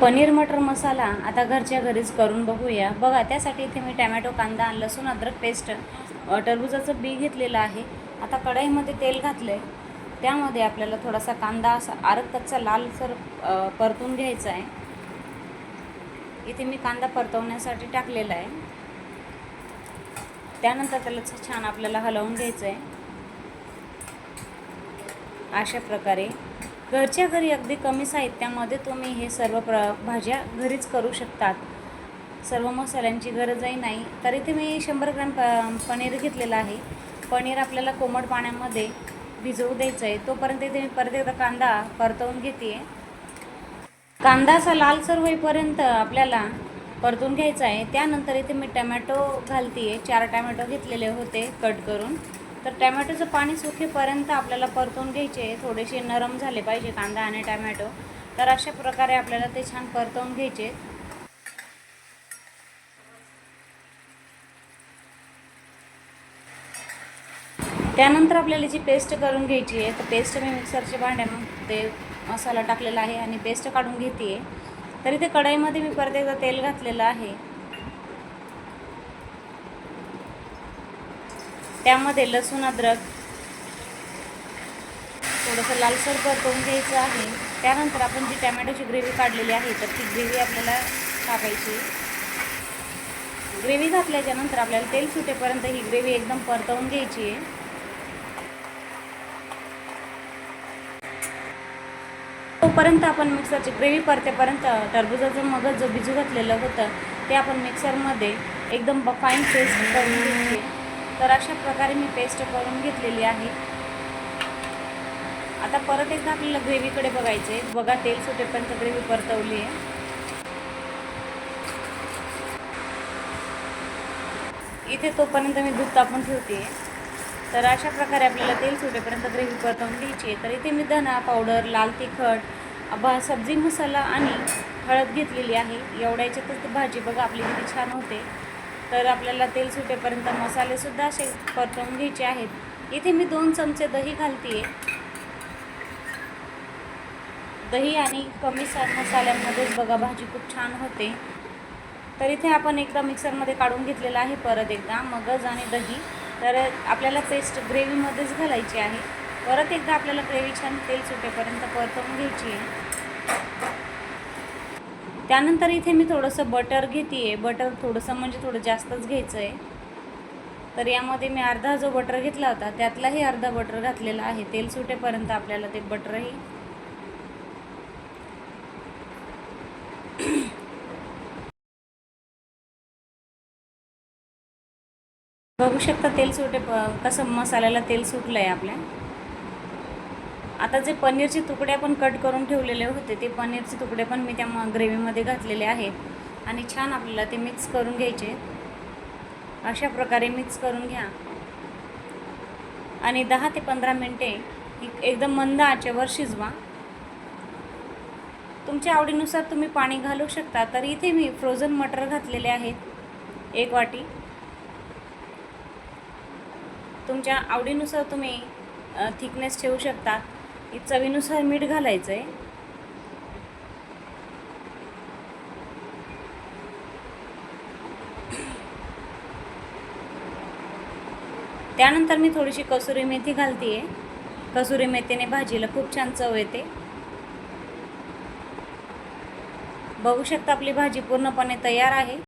पनीर मटर मसाला आता घरच्या घरीच करून बघूया. बघा त्यासाठी इथे मी टॅमॅटो कांदा लसूण अद्रक पेस्ट टरबुजाचं बी घेतलेलं आहे. आता कढईमध्ये तेल घातलं आहे त्यामध्ये आपल्याला थोडासा कांदा असा आरग कच्चा लालसर परतून घ्यायचा आहे. इथे मी कांदा परतवण्यासाठी टाकलेला आहे. त्यानंतर त्याला छान आपल्याला हलवून घ्यायचं आहे अशा प्रकारे. घरच्या घरी अगदी कमी साहित्यामध्ये तुम्ही हे सर्व प्र भाज्या घरीच करू शकतात. सर्व मसाल्यांची गरजही नाही. तर इथे मी शंभर ग्रॅम प पनीर घेतलेलं आहे. पनीर आपल्याला कोमट पाण्यामध्ये भिजवू द्यायचं आहे तोपर्यंत इथे मी परत एकदा कांदा परतवून घेते कांदा असा लालसर होईपर्यंत आपल्याला परतून घ्यायचा आहे. त्यानंतर इथे मी टमॅटो घालते आहे चार टमॅटो घेतलेले होते कट करून. तर टॅमॅटोचं पाणी सुकेपर्यंत आपल्याला परतून घ्यायचे थोडेसे नरम झाले पाहिजे कांदा आणि टॅमॅटो. तर अशा प्रकारे आपल्याला ते छान परतवून घ्यायचे. त्यानंतर आपल्याला जी पेस्ट करून घ्यायची आहे तर पेस्ट मी मिक्सरच्या भांड्यामध्ये मसाला टाकलेला आहे आणि पेस्ट काढून घेते. आहे तर इथे कढईमध्ये मी परत एकदा तेल घातलेलं आहे. त्यामध्ये लसूण अद्रक थोडंसं लालसर परतवून घ्यायचं आहे. त्यानंतर आपण जी टॅमॅटोची ग्रेव्ही काढलेली आहे तर ती ग्रेव्ही आपल्याला टाकायची ग्रेव्ही घातल्याच्यानंतर आपल्याला तेल सुटेपर्यंत ही ग्रेव्ही एकदम परतवून घ्यायची आहे. तोपर्यंत आपण मिक्सरची ग्रेव्ही परतेपर्यंत टरबुजाचं मगज जो भिजू घातलेलं होतं ते आपण मिक्सरमध्ये एकदम फाईन पेस्ट करून घ्यायची. तर अशा प्रकारे मी पेस्ट करून घेतलेली आहे. आता परत एकदा आपल्याला ग्रेव्हीकडे बघायचं आहे बघा तेल सुटेपर्यंत ग्रेव्ही परतवली आहे. इथे तोपर्यंत मी दूध तापून ठेवते तर अशा प्रकारे आपल्याला तेल सुटेपर्यंत ग्रेव्ही परतवून घ्यायची आहे. तर इथे मी धना पावडर लाल तिखट भा सब्जी मसाला आणि हळद घेतलेली आहे. एवढ्या याच्यातच भाजी बघा आपली किती छान होते. तर आपल्याला तेल सुटेपर्यंत मसालेसुद्धा असे परतवून घ्यायचे आहेत. इथे मी दोन चमचे दही घालते दही आणि कमी सा मसाल्यांमध्येच बघा भाजी खूप छान होते. तर इथे आपण एकदा मिक्सरमध्ये काढून घेतलेलं आहे परत एकदा मगज आणि दही. तर आपल्याला पेस्ट ग्रेव्हीमध्येच घालायची आहे. परत एकदा आपल्याला ग्रेव्ही छान तेल सुटेपर्यंत परतवून घ्यायची आहे. त्यानंतर इथे मी थोडंसं बटर घेते आहे बटर थोडंसं म्हणजे थोडं जास्तच घ्यायचं आहे तर यामध्ये मी अर्धा जो बटर घेतला होता त्यातलाही अर्धा बटर घातलेला आहे. तेल सुटेपर्यंत आपल्याला ते बटरही बघू शकता तेल सुटे प- कसं मसाल्याला तेल सुटलं आहे आपल्या. आता जे पनीरचे तुकडे आपण कट करून ठेवलेले होते ते पनीरचे तुकडे पण मी त्या म ग्रेव्हीमध्ये घातलेले आहेत आणि छान आपल्याला ते मिक्स करून घ्यायचे. अशा प्रकारे मिक्स करून घ्या. आणि दहा ते पंधरा मिनटे एक- एकदम मंद आचेवर शिजवा. तुमच्या आवडीनुसार तुम्ही पाणी घालू शकता तर इथे मी फ्रोझन मटर घातलेले आहेत एक वाटी. तुमच्या आवडीनुसार तुम्ही थिकनेस ठेवू शकता. इ- चवीनुसार मीठ घालायचं आहे त्यानंतर मी थोडीशी कसुरी मेथी घालते आहे कसुरी मेथीने भाजीला खूप छान चव येते. बघू शकता आपली भाजी पूर्णपणे तयार आहे.